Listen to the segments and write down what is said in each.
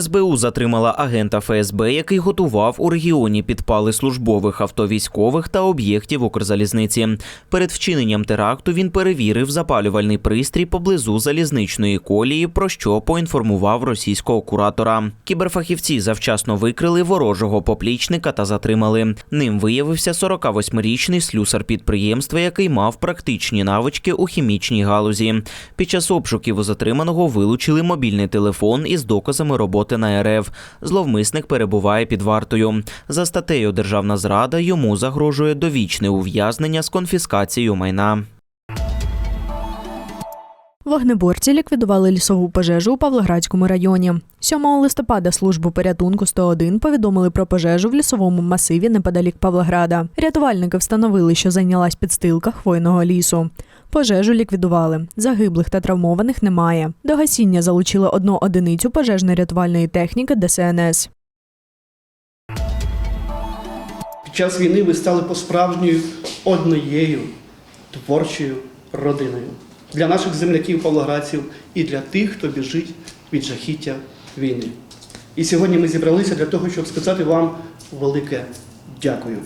СБУ затримала агента ФСБ, який готував у регіоні підпали службових авто військових та об'єктів Укрзалізниці. Перед вчиненням теракту він перевірив запалювальний пристрій поблизу залізничної колії, про що поінформував російського куратора. Кіберфахівці завчасно викрили ворожого поплічника та затримали. Ним виявився 48-річний слюсар підприємства, який мав практичні навички у хімічній галузі. Під час обшуків у затриманого вилучили мобільний телефон із доказами роботи на РФ. Зловмисник перебуває під вартою. За статтею Державна зрада йому загрожує довічне ув'язнення з конфіскацією майна. Вогнеборці ліквідували лісову пожежу у Павлоградському районі. 7 листопада службу порятунку 101 повідомили про пожежу в лісовому масиві неподалік Павлограда. Рятувальники встановили, що зайнялась підстилка хвойного лісу. Пожежу ліквідували. Загиблих та травмованих немає. До гасіння залучили одну одиницю пожежно-рятувальної техніки ДСНС. Під час війни ви стали по-справжньою однією творчою родиною для наших земляків павлоградців і для тих, хто біжить від жахіття війни. І сьогодні ми зібралися для того, щоб сказати вам велике дякую.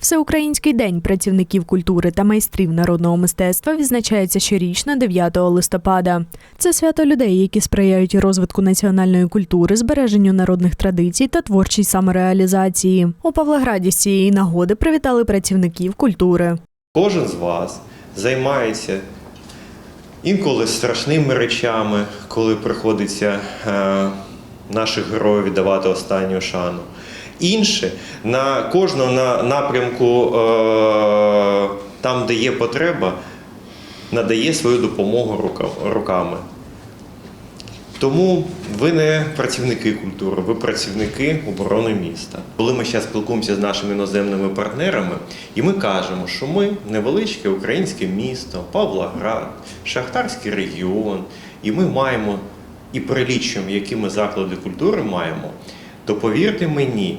Всеукраїнський день працівників культури та майстрів народного мистецтва відзначається щорічно 9 листопада. Це свято людей, які сприяють розвитку національної культури, збереженню народних традицій та творчій самореалізації. У Павлограді з цієї нагоди привітали працівників культури. Кожен з вас займається інколи страшними речами, коли приходиться е, наших героїв віддавати останню шану. Інше на кожному на напрямку, е, там, де є потреба, надає свою допомогу руками. Тому ви не працівники культури, ви працівники оборони міста. Коли ми зараз спілкуємося з нашими іноземними партнерами, і ми кажемо, що ми невеличке українське місто, Павлоград, Шахтарський регіон, і ми маємо і перелічуємо, які ми заклади культури маємо, то повірте мені,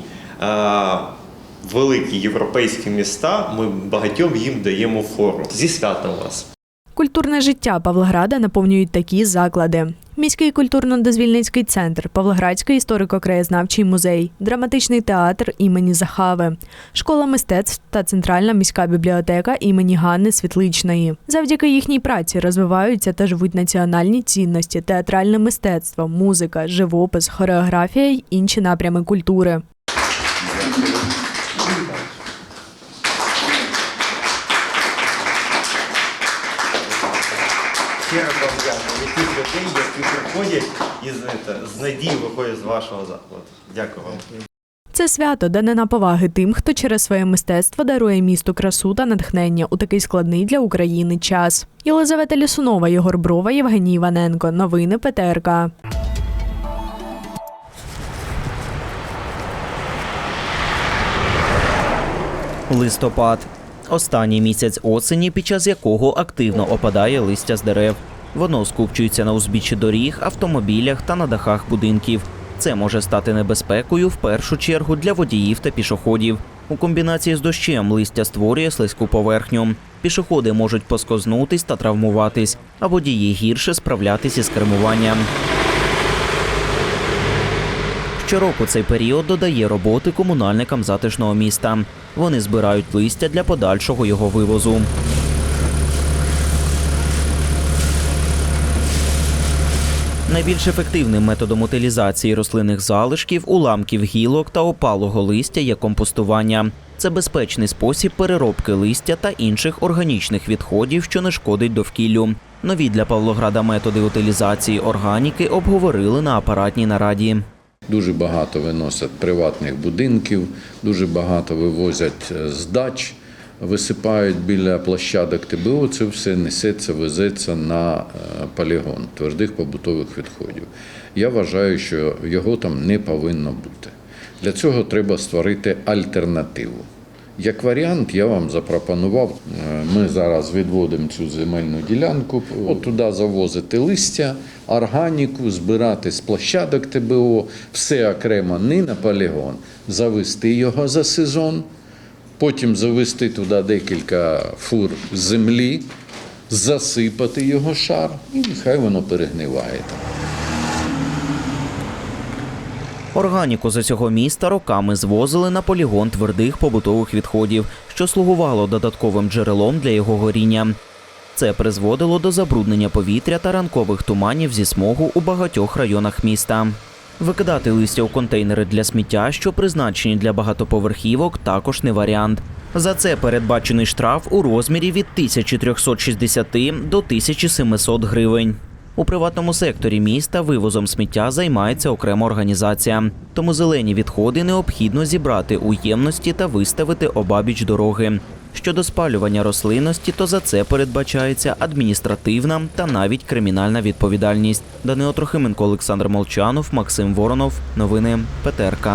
великі європейські міста, ми багатьом їм даємо фору. Зі святом вас! Культурне життя Павлограда наповнюють такі заклади: міський культурно-дозвільницький центр, Павлоградський історико-краєзнавчий музей, драматичний театр імені Захави, школа мистецтв та центральна міська бібліотека імені Ганни Світличної. Завдяки їхній праці розвиваються та живуть національні цінності, театральне мистецтво, музика, живопис, хореографія й інші напрями культури. Ще раз вам дякую. Які людей, які приходять і знаєте, з надії виходять з вашого закладу. Дякую вам. Це свято данина поваги тим, хто через своє мистецтво дарує місту красу та натхнення у такий складний для України час. Єлизавета Лісунова, Єгор Брова, Євгеній Іваненко. Новини ПТРК. Листопад останній місяць осені, під час якого активно опадає листя з дерев. Воно скупчується на узбіччі доріг, автомобілях та на дахах будинків. Це може стати небезпекою в першу чергу для водіїв та пішоходів. У комбінації з дощем листя створює слизьку поверхню. Пішоходи можуть поскознутись та травмуватись, а водії гірше справлятись із кермуванням. Щороку цей період додає роботи комунальникам затишного міста. Вони збирають листя для подальшого його вивозу. Найбільш ефективним методом утилізації рослинних залишків, уламків гілок та опалого листя є компостування. Це безпечний спосіб переробки листя та інших органічних відходів, що не шкодить довкіллю. Нові для Павлограда методи утилізації органіки обговорили на апаратній нараді. Дуже багато виносять приватних будинків, дуже багато вивозять е, з дач, висипають біля площадок ТБО. Це все несеться, везеться на е, полігон твердих побутових відходів. Я вважаю, що його там не повинно бути. Для цього треба створити альтернативу. Як варіант, я вам запропонував. е, Ми зараз відводимо цю земельну ділянку, от туди завозити листя, органіку, збирати з площадок ТБО, все окремо не на полігон, завести його за сезон, потім завести туди декілька фур землі, засипати його шар, і нехай воно перегниває. Органіку з усього міста роками звозили на полігон твердих побутових відходів, що слугувало додатковим джерелом для його горіння. Це призводило до забруднення повітря та ранкових туманів зі смогу у багатьох районах міста. Викидати листя у контейнери для сміття, що призначені для багатоповерхівок, також не варіант. За це передбачений штраф у розмірі від 1360 до 1700 гривень. У приватному секторі міста вивозом сміття займається окрема організація. Тому зелені відходи необхідно зібрати у ємності та виставити обабіч дороги. Щодо спалювання рослинності, то за це передбачається адміністративна та навіть кримінальна відповідальність. Данило Трохименко, Олександр Молчанов, Максим Воронов. Новини ПТРК.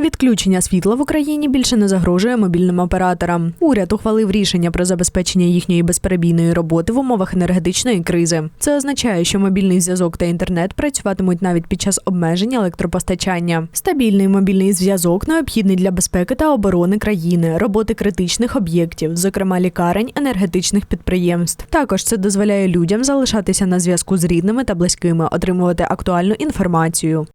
Відключення світла в Україні більше не загрожує мобільним операторам. Уряд ухвалив рішення про забезпечення їхньої безперебійної роботи в умовах енергетичної кризи. Це означає, що мобільний зв'язок та інтернет працюватимуть навіть під час обмеження електропостачання. Стабільний мобільний зв'язок необхідний для безпеки та оборони країни, роботи критичних об'єктів, зокрема лікарень, енергетичних підприємств. Також це дозволяє людям залишатися на зв'язку з рідними та близькими, отримувати актуальну інформацію.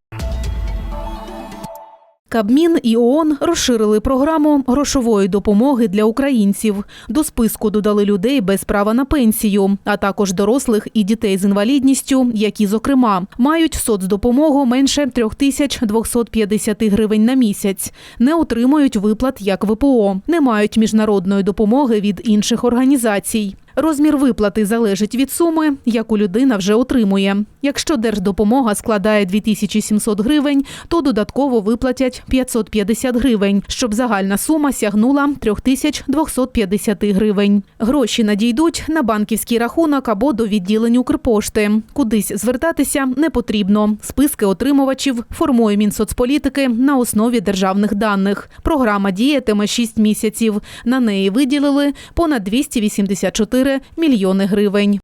Кабмін і ООН розширили програму грошової допомоги для українців. До списку додали людей без права на пенсію, а також дорослих і дітей з інвалідністю, які, зокрема, мають соцдопомогу менше 3250 гривень на місяць, не отримують виплат як ВПО, не мають міжнародної допомоги від інших організацій. Розмір виплати залежить від суми, яку людина вже отримує. Якщо держдопомога складає 2700 гривень, то додатково виплатять 550 гривень, щоб загальна сума сягнула 3250 гривень. Гроші надійдуть на банківський рахунок або до відділень Укрпошти. Кудись звертатися не потрібно. Списки отримувачів формує Мінсоцполітики на основі державних даних. Програма діятиме 6 місяців. На неї виділили понад 284 мільйони гривень.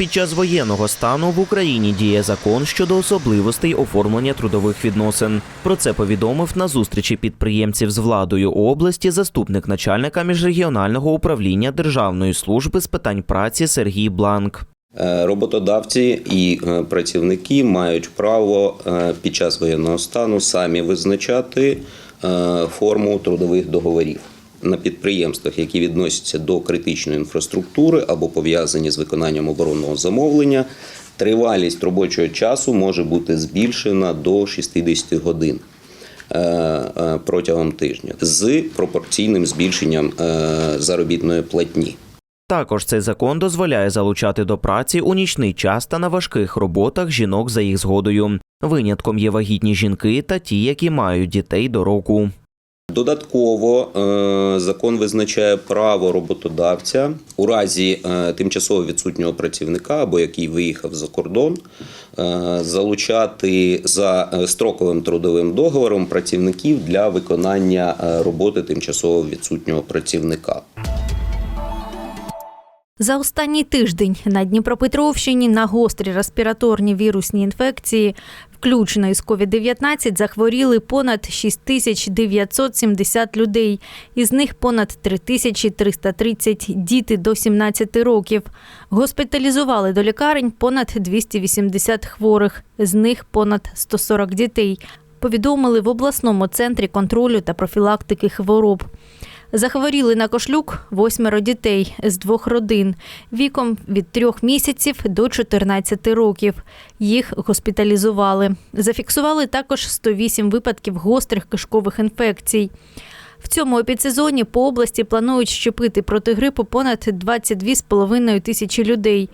Під час воєнного стану в Україні діє закон щодо особливостей оформлення трудових відносин. Про це повідомив на зустрічі підприємців з владою області заступник начальника міжрегіонального управління Державної служби з питань праці Сергій Бланк. Е, Роботодавці і е, працівники мають право е, під час воєнного стану самі визначати форму трудових договорів на підприємствах, які відносяться до критичної інфраструктури або пов'язані з виконанням оборонного замовлення. Тривалість робочого часу може бути збільшена до 60 годин е, е, протягом тижня з пропорційним збільшенням е, заробітної платні. Також цей закон дозволяє залучати до праці у нічний час та на важких роботах жінок за їх згодою. Винятком є вагітні жінки та ті, які мають дітей до року. Додатково е, закон визначає право роботодавця у разі е, тимчасово відсутнього працівника або який виїхав за кордон, е, залучати за строковим трудовим договором працівників для виконання роботи тимчасово відсутнього працівника. За останній тиждень на Дніпропетровщині на гострі респіраторні вірусні інфекції, включно із COVID-19, захворіли понад 6970 людей. Із них понад 3330 діти до 17 років. Госпіталізували до лікарень понад 280 хворих, з них понад 140 дітей. Повідомили в обласному центрі контролю та профілактики хвороб. Захворіли на кошлюк восьмеро дітей з двох родин віком від трьох місяців до 14 років. Їх госпіталізували. Зафіксували також 108 випадків гострих кишкових інфекцій. В цьому епідсезоні по області планують щепити проти грипу понад 22,5 тисячі людей.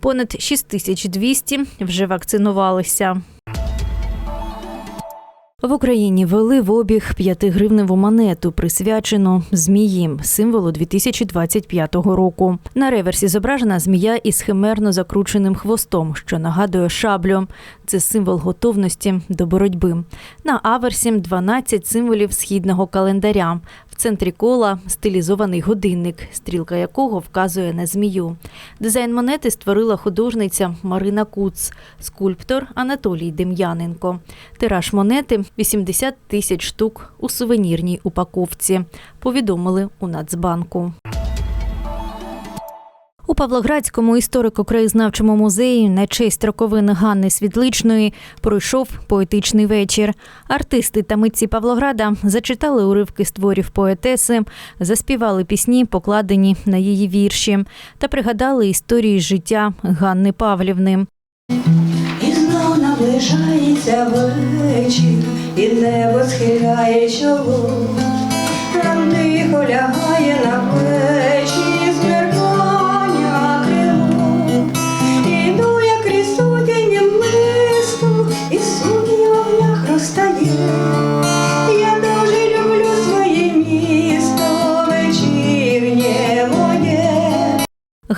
Понад 6200 вже вакцинувалися. В Україні ввели в обіг 5-гривневу монету, присвячену змії, символу 2025 року. На реверсі зображена змія із химерно закрученим хвостом, що нагадує шаблю. Це символ готовності до боротьби. На аверсі 12 символів східного календаря. Центрі кола стилізований годинник, стрілка якого вказує на змію. Дизайн монети створила художниця Марина Куц, скульптор Анатолій Дем'яненко. Тираж монети 80 тисяч штук у сувенірній упаковці. Повідомили у Нацбанку. У Павлоградському історико-краєзнавчому музеї на честь роковин Ганни Світличної пройшов поетичний вечір. Артисти та митці Павлограда зачитали уривки з творів поетеси, заспівали пісні, покладені на її вірші, та пригадали історії життя Ганни Павлівни. І знов наближається вечір, і небо схиляє чоло,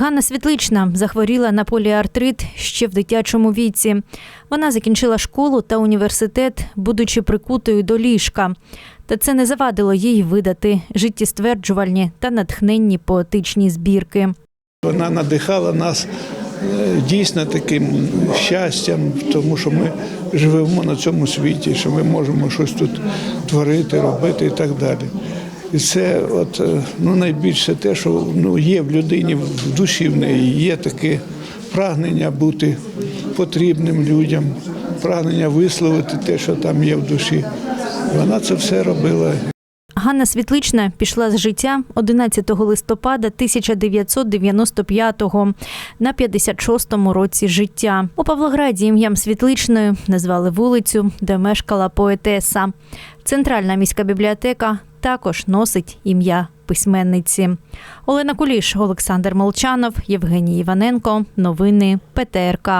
Ганна Світлична захворіла на поліартрит ще в дитячому віці. Вона закінчила школу та університет, будучи прикутою до ліжка. Та це не завадило їй видати життєстверджувальні та натхненні поетичні збірки. Вона надихала нас е, дійсно таким щастям, тому що ми живемо на цьому світі, що ми можемо щось тут творити, робити і так далі. І це от, е, ну, найбільше те, що ну, є в людині, в душі в неї, є таке прагнення бути потрібним людям, прагнення висловити те, що там є в душі. Вона це все робила Ганна Світлична пішла з життя 11 листопада 1995-го на 56-му році життя. У Павлограді ім'ям Світличної назвали вулицю, де мешкала поетеса. Центральна міська бібліотека також носить ім'я письменниці. Олена Куліш, Олександр Молчанов, Євгеній Іваненко. Новини ПТРК.